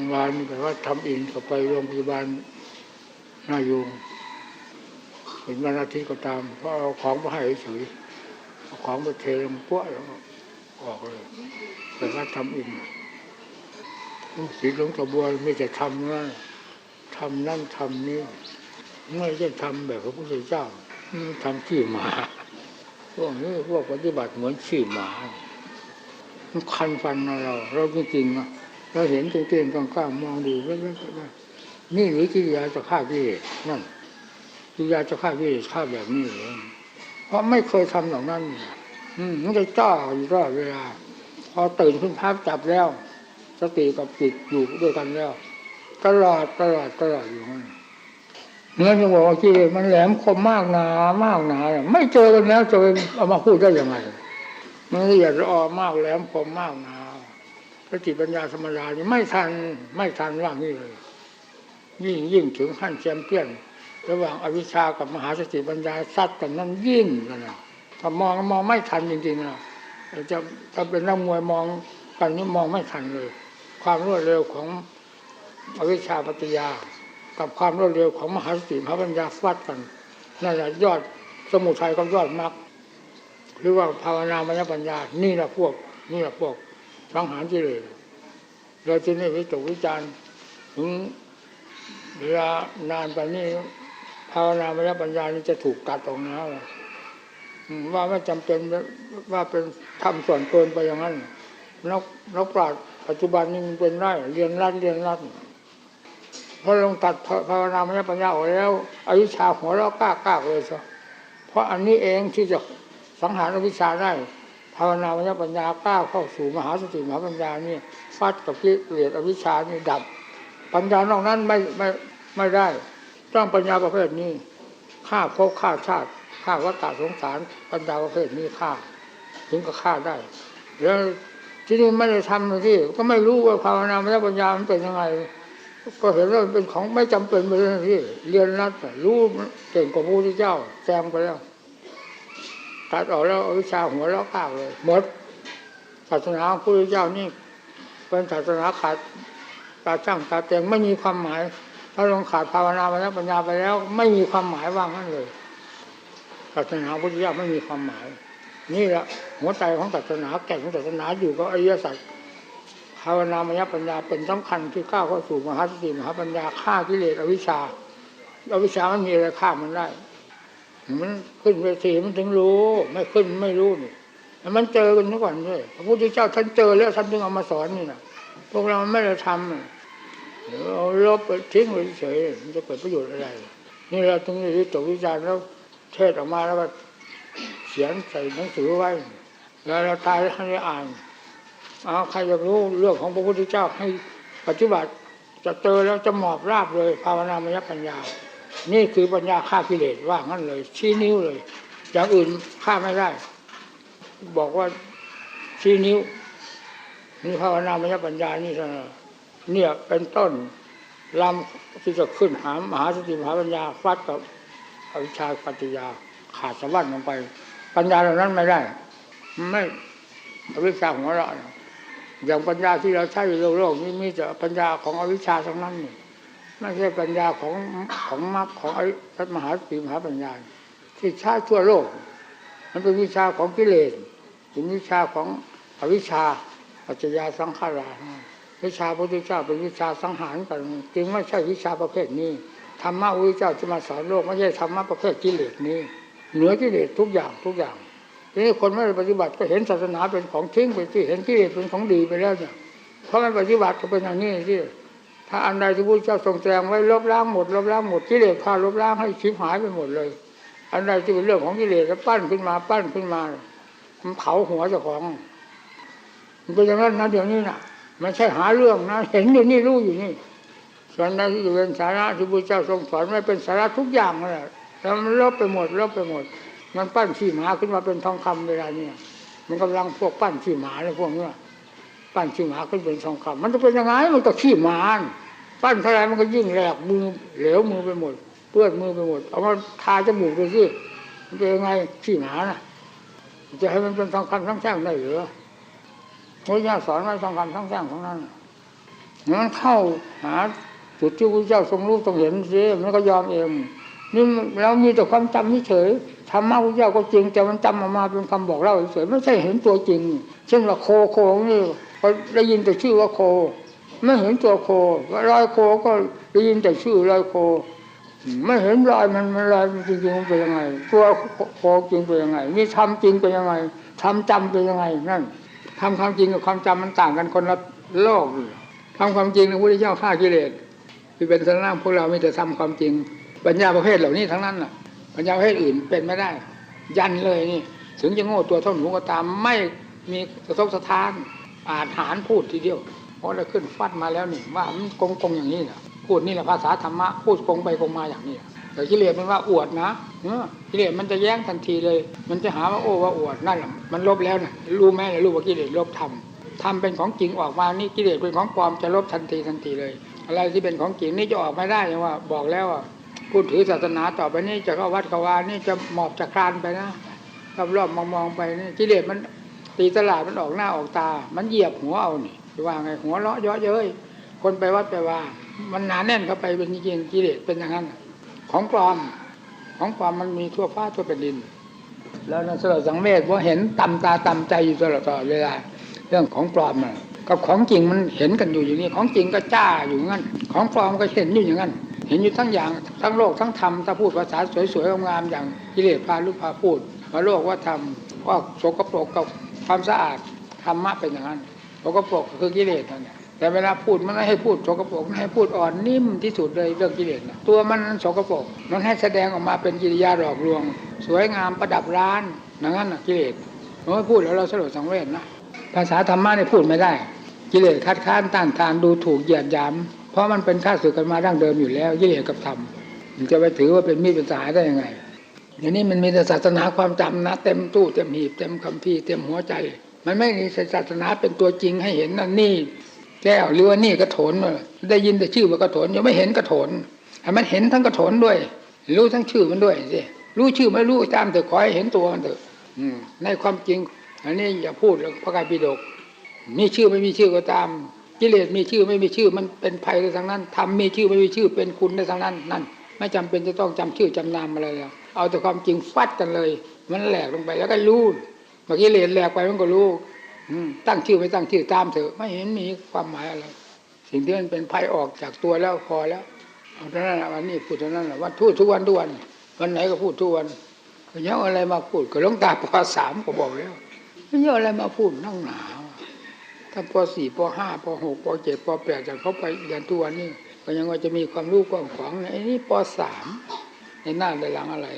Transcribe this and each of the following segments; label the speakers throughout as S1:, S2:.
S1: งพยาบาลนี่แปลว่าทำอินก็ไปโรงพยาบาลนายูงเห็นวันอาทิตย์ก็ตามเพราะเอาของมาให้เฉยๆเอาของไปเทลงปั้วแล้วออกเลยแปลว่าทำอินสีหลวงตะบัวไม่จะทำนั่นทำนั่นทำนี่ไม่ใช่ทำแบบพระพุทธเจ้าทำขี้หมาพวกนี้พวกปฏิบัติเหมือนขี้หมามันคันฟันเรา เราจริงๆนะ เราเห็นเก่งๆกลางๆมองดูแล้นี่หรือกิริยาจะฆ่ากิเลสนั่นกิริยาจะฆ่ากิเลสฆ่าแบบนี้เหรอเพราะไม่เคยทำเหล่านั้นอืมันจะจ้าอยู่ตลอดเวลา พอตื่นขึ้นภาพจับแล้ว สติกับจิตอยู่ด้วยกันแล้ว ตลอดตลอดตลอดอยู่นั่นเนื้อจะบอกว่ากิเลสมันแหลมคมมากหนามากหนาไม่เจอกันแล้วจะเอามาพูดได้ยังไงมันละเอียดละออมากแหลมคมมากหนา สติปัญญาธรรมดานี่ไม่ทันไม่ทันว่างี้เลย ยิ่งยิ่งถึงขั้นแชมเปี้ยน ระหว่างอวิชากับมหาสติปัญญาซัดกันนั้นยิ่งกันนะถ้ามองมองไม่ทันจริงๆนะจะจะเป็นนักมวยมองกันนี่มองไม่ทันเลย ความรวดเร็วของอวิชาปัจจยา กับความรวดเร็วของมหาสติมหาปัญญาฟัดกันนั่นแหละยอดสมุทัยกับยอดมรรคหรือว่าภาวนามยปัญญา นี่แหละพวก นี่แหละพวก สังหารกิเลสเราจะนี่วิตกวิจารณ์ถึงเวลานานไปนี่ภาวนามยปัญญานี่จะถูกตัดออกนะว่าไม่จำเป็นว่าเป็นทำส่วนเกินไปอย่างนั้นนักนักปราชญ์ปัจจุบันนี้มันเป็นได้เรียนรัดเรียนรัดพอลงตัดภาวนามยปัญญาออกแล้วอายุชาหัวเราะกล้ากล้าเลยซะเพราะอันนี้เองที่จะสังหารอวิชชาได้ ภาวนามยปัญญาก้าวเข้าสู่มหาสติมหาปัญญานี่ฟาดกับกิเลสอวิชชานี่ดับ ปัญญานอกนั้นไม่ไม่ไม่ได้ ต้องปัญญาประเภทนี้ฆ่าภพฆ่าชาติฆ่าวัฏฏะสงสารปัญญาประเภทนี้ฆ่า ถึงก็ฆ่าได้ แล้วที่นี่ไม่ได้ทำที่ก็ไม่รู้ว่าภาวนามยปัญญามันเป็นยังไงก็เห็นว่ามันเป็นของไม่จำเป็นไปเลยที่เรียนรัดรู้เก่งกว่าพระพุทธเจ้าแซงไปแล้ว ตัดออกแล้วอวิชชาหัวเราะข้าวเลยหมดศาสนาของพระพุทธเจ้านี่เป็นศาสนาขาดตาช่างตาเตียงไม่มีความหมายถ้าลงขาดภาวนาไปแล้วปัญญาไปแล้ว ไม่มีความหมายว่างนั่นเลยศาสนาพุทธเจ้าไม่มีความหมาย นี่แหละหัวใจของศาสนาแก่นของศาสนาอยู่ก็อริยสัจภาวนามยปัญญาเป็นสำคัญที่ก้าวเข้าสู่มหาสติมหาปัญญาฆ่ากิเลสอวิชชาอวิชชามันมีอะไรฆ่ามันได้ มันขึ้นเวทีมันถึงรู้ ไม่ขึ้นไม่รู้นี่มันเจอกันทุกวันด้วยพระพุทธเจ้าท่านเจอแล้วท่านถึงเอามาสอนนี่นะพวกเราไม่ได้ทำเอาลบไปทิ้งไว้เฉยมันจะเกิดประโยชน์อะไร นี่เราถึงได้ตกวิจารณ์แล้วเทศออกมาแล้วก็เขียนใส่หนังสือไว้ แล้วเราตายแล้วท่านได้อ่านเอาใครจะรู้เรื่องของพระพุทธเจ้าให้ปฏิบัติจะเจอแล้วจะหมอบราบเลย ภาวนามยปัญญา นี่คือปัญญาฆ่ากิเลสว่างั้นเลย ชี้นิ้วเลย อย่างอื่นฆ่าไม่ได้ บอกว่าชี้นิ้วนี่ภาวนามยปัญญานี่นเนี่ยเป็นต้นลำที่จะขึ้นหามหาสติมหาปัญญาฟัดกับอวิชชาปัจจยาขาดสะบั้นลงไป ปัญญาเหล่านั้นไม่ได้ ไม่อวิชชาของเราอย่างปัญญาที่เราใช้ในโลกนี้มีแต่ปัญญาของอวิชชาทั้งนั้นนี่ ไม่ใช่ปัญญาของของมรรคของอริมหาสติมหาปัญญา ที่ใช้ทั่วโลก มันเป็นวิชาของกิเลสเป็นวิชาของอวิชชาปัจจยาสังขาราวิชาพระพุทธเจ้าเป็นวิชาสังหารกันจึงไม่ใช่วิชาประเภทนี้ธรรมะพระพุทธเจ้าจะมาสอนโลกไม่ใช่ธรรมะประเภทกิเลสนี้ เหนือกิเลสทุกอย่างทุกอย่างทีนี้คนไม่ปฏิบัติก็เห็นศาสนาเป็นของทิ้งไปที่เห็นกิเลสเป็นของดีไปแล้วเนี่ยเพราะมันปฏิบัติก็เป็นอย่างนี้ที่ ถ้าอันใดที่พระเจ้าทรงแสดงไว้ลบล้างหมดลบล้างหมดกิเลสพาลบล้างให้ชิบหายไปหมดเลย อันใดที่เป็นเรื่องของกิเลสแล้วปั้นขึ้นมาปั้นขึ้นมามันเผาหัวเจ้าของมันเป็นอย่างนั้นนะเดี๋ยวนี้นะไม่ใช่หาเรื่องนะเห็นอยู่นี่รู้อยู่นี่ส่วนนั้นที่เป็นสาระที่พระเจ้าทรงสอนไว้เป็นสาระทุกอย่างเลยแล้วมันลบไปหมดลบไปหมด มันปั้นขี้หมาขึ้นมาเป็นทองคำเวลานี้มันกำลังพวกปั้นขี้หมาเลยพวกนี้ ปั้นขี้หมาขึ้นเป็นทองคำมันจะเป็นยังไงมันก็ขี้หมาปั้นเท่าไรมันก็ยิ่งแหลกมือเหลวมือไปหมด เปื้อนมือไปหมด เอามาทาจมูกดูสิมันเป็นยังไงขี้หมานะจะให้มันเป็นทองคำทั้งแท่งได้หรือพระเจ้าสอนไว้ทองคำทั้งแท่งของนั้นมันเข้าหาจุดที่พระเจ้าทรงรู้ทรงเห็นสิมันก็ยอมเองนี่เรามีแต่ความจำเฉยธรรมะพระเจ้าก็จริงแต่มันจำออกมาเป็นคำบอกเล่าเฉยไม่ใช่เห็นตัวจริง เช่นว่าโคโคนี่ ก็ได้ยินแต่ชื่อว่าโค ไม่เห็นตัวโครอยโคก็ได้ยินแต่ชื่อรอยโค ไม่เห็นรอยมันมันรอยจริงๆมันเป็นยังไง ตัวโคจริงเป็นยังไงนี่ทำจริงเป็นยังไงทำจำเป็นยังไงนั่นทำความจริงกับความจำมันต่างกันคนละโลกเลยทำความจริงพระพุทธเจ้าฆ่ากิเลสที่เป็นสนามพวกเราม่แต่ทำความจริง ปัญญาประเภทเหล่านี้ทั้งนั้นน่ะ ปัญญาประเภทอื่นเป็นไม่ได้ ยันเลยนี่ ถึงจะโง่ตัวเท่าหนูก็ตามไม่มีสะทกสะท้าน อาหารพูดทีเดียวเพราะเราขึ้นฟัดมาแล้วนี่ว่ามันกงกงๆอย่างนี้นะพูดนี่แหละภาษาธรรมะพูดกงไปกงมาอย่างนี้แต่กิเลสมันว่าอวดนะเออกิเลสมันจะแย้งทันทีเลย มันจะหาว่าโอ้ว่าอวดนั่นแหละมันลบแล้วนะรู้ไหมล่ะรู้ว่ากิเลสลบทำทำเป็นของจริงออกมานี่กิเลสเป็นของปลอมจะลบทันทีทันทีเลย อะไรที่เป็นของจริงนี่จะออกไม่ได้ย่างว่า บอกแล้วว่าพูดถือศาสนาต่อไปนี่จะเข้าวัดเข้าวานี่จะหมอบจะคลานไปนะรอบๆมองๆไปนี่กิเลสมัน ตีตลาดมันออกหน้าออกตา มันเหยียบหัวเอานี่จะว่าไงหัวเราะเยาะเย้ยคนไปวัดไปว่า มันหนาแน่นเข้าไปเป็นจริงกิเลสเป็นอย่างนั้น ของปลอมของปลอมมันมีทั่วฟ้าทั่วแผ่นดิน แล้วนันสลดสังเวชว่าเห็นตำตาตำใจอยู่ตลอดตลอดเวลาเรื่องของปลอมน่ะกับของจริงมันเห็นกันอยู่อย่างนี้ ของจริงก็จ้าอยู่อย่างนั้น ของปลอมก็เห็นอยู่อย่างนั้นเห็นอยู่ทั้งอย่างทั้งโลกทั้งธรรมถ้าพูดภาษาสวยๆงามๆอย่างกิเลสพาลุพาพูดว่าโลกว่าธรรมว่าโสกโปรกกับ ความสะอาดธรรมะเป็นอย่างนั้นสกปรกคือกิเลสนั่นแหละแต่เวลาพูดมันไม่ให้พูดสกปรกมันให้พูดอ่อนนิ่มที่สุดเลยเรื่องกิเลสนะตัวมันสกปรกมันให้แสดงออกมาเป็นกิริยาหลอกลวง สวยงามประดับร้านอย่างนั้นนะกิเลสมันไม่พูดแล้วเราสลดสังเวชนะภาษาธรรมะเนี่ยพูดไม่ได้ กิเลสคัดค้านต้านทานดูถูกเหยียดหยามเพราะมันเป็นข้าศึกกันมาดั้งเดิมอยู่แล้วกิเลสกับธรรมมันจะไปถือว่าเป็นมีดเป็นสายได้ยังไง เดี๋ยวนี้มันมีแต่ศาสนาความจำนะ เต็มตู้เต็มหีบเต็มคัมภีร์เต็มหัวใจ มันไม่มีศาสนาเป็นตัวจริงให้เห็นนั่นนี่แก้วหรือว่านี่กระโถนมาได้ยินแต่ชื่อว่ากระโถนยังไม่เห็นกระโถนให้มันเห็นทั้งกระโถนด้วย รู้ทั้งชื่อมันด้วยสิรู้ชื่อไม่รู้ตามแต่ขอให้เห็นตัวมันเถอะในความจริง อันนี้อย่าพูดแล้วพระกายปิฎกมีชื่อไม่มีชื่อก็ตามกิเลสมีชื่อไม่มีชื่อมันเป็นภัยในทางนั้นทำมีชื่อไม่มีชื่อเป็นคุณในทางนั้นนั่น ไม่จำเป็นจะต้องจำชื่อจำนามอะไรแล้วเอาแต่ความจริงฟัดกันเลย มันแหลกลงไปแล้วก็รู้เมื่อกี้เลสแหลกไปมันก็รู้ตั้งชื่อไม่ตั้งชื่อตามเถอะ ไม่เห็นมีความหมายอะไร สิ่งที่มันเป็นภัยออกจากตัวแล้วพอแล้วเอาเท่านั้นแหละวันนี้พูดเท่านั้นแหละวันพูดทุกวันทุกวันวันไหนก็พูดทุกวันก็ยังอะไรมาพูดก็ลงตาปสามก็บอกแล้วยังอาอะไรมาพูดนั่งหนาวถ้าปสี่ปห้าปหกปเจ็ดปแปดจากเขาไปเรียนทุกวันนี้ ก็ยังว่าจะมีความรู้กว้างขวางไอ้นี่ปสามในหน้าในหลังอะไร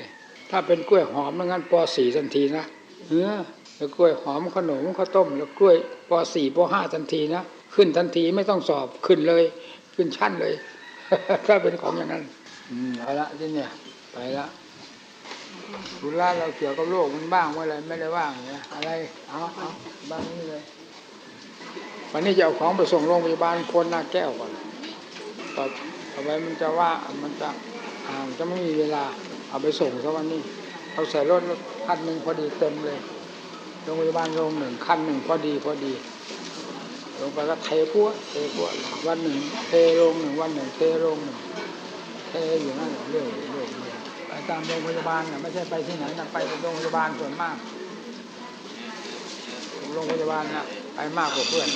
S1: ถ้าเป็นกล้วยหอมงั้นปสี่ทันทีนะเออแล้วกล้วยหอมขนมข้าวต้ม แล้วกล้วยปสี่ปห้าทันทีนะขึ้นทันทีไม่ต้องสอบขึ้นเลย ขึ้นชั้นเลย ถ้าเป็นของอย่างนั้นอืมเอาละที่เนี่ย ไปละธุระเราเกี่ยวกับโลกมันบ้างว่าอะไรไม่ได้ว่างเนี่ยอะไรเอาเอาบ้างนี่เลยวันนี้จะเอาของไปส่งโรงพยาบาลคนหน้าแก้วก่อน ต่อต่อไปมันจะว่ามันจะอ่ามันจะไม่มีเวลา เอาไปส่งซะวันนี้เอาใส่รถคันหนึ่งพอดีเต็มเลยโรงพยาบาลโรงหนึ่งคันหนึ่งพอดีพอดีลงไปก็เทพัวเทพัววันหนึ่งเทโรงหนึ่งวันหนึ่งเทโรงหนึ่งเทอยู่นั่นเรื่อยเรื่อยไปตามโรงพยาบาลน่ะไม่ใช่ไปที่ไหนนะไปโรงพยาบาลส่วนมากโรงพยาบาลน่ะไปมากกว่าเพื่อน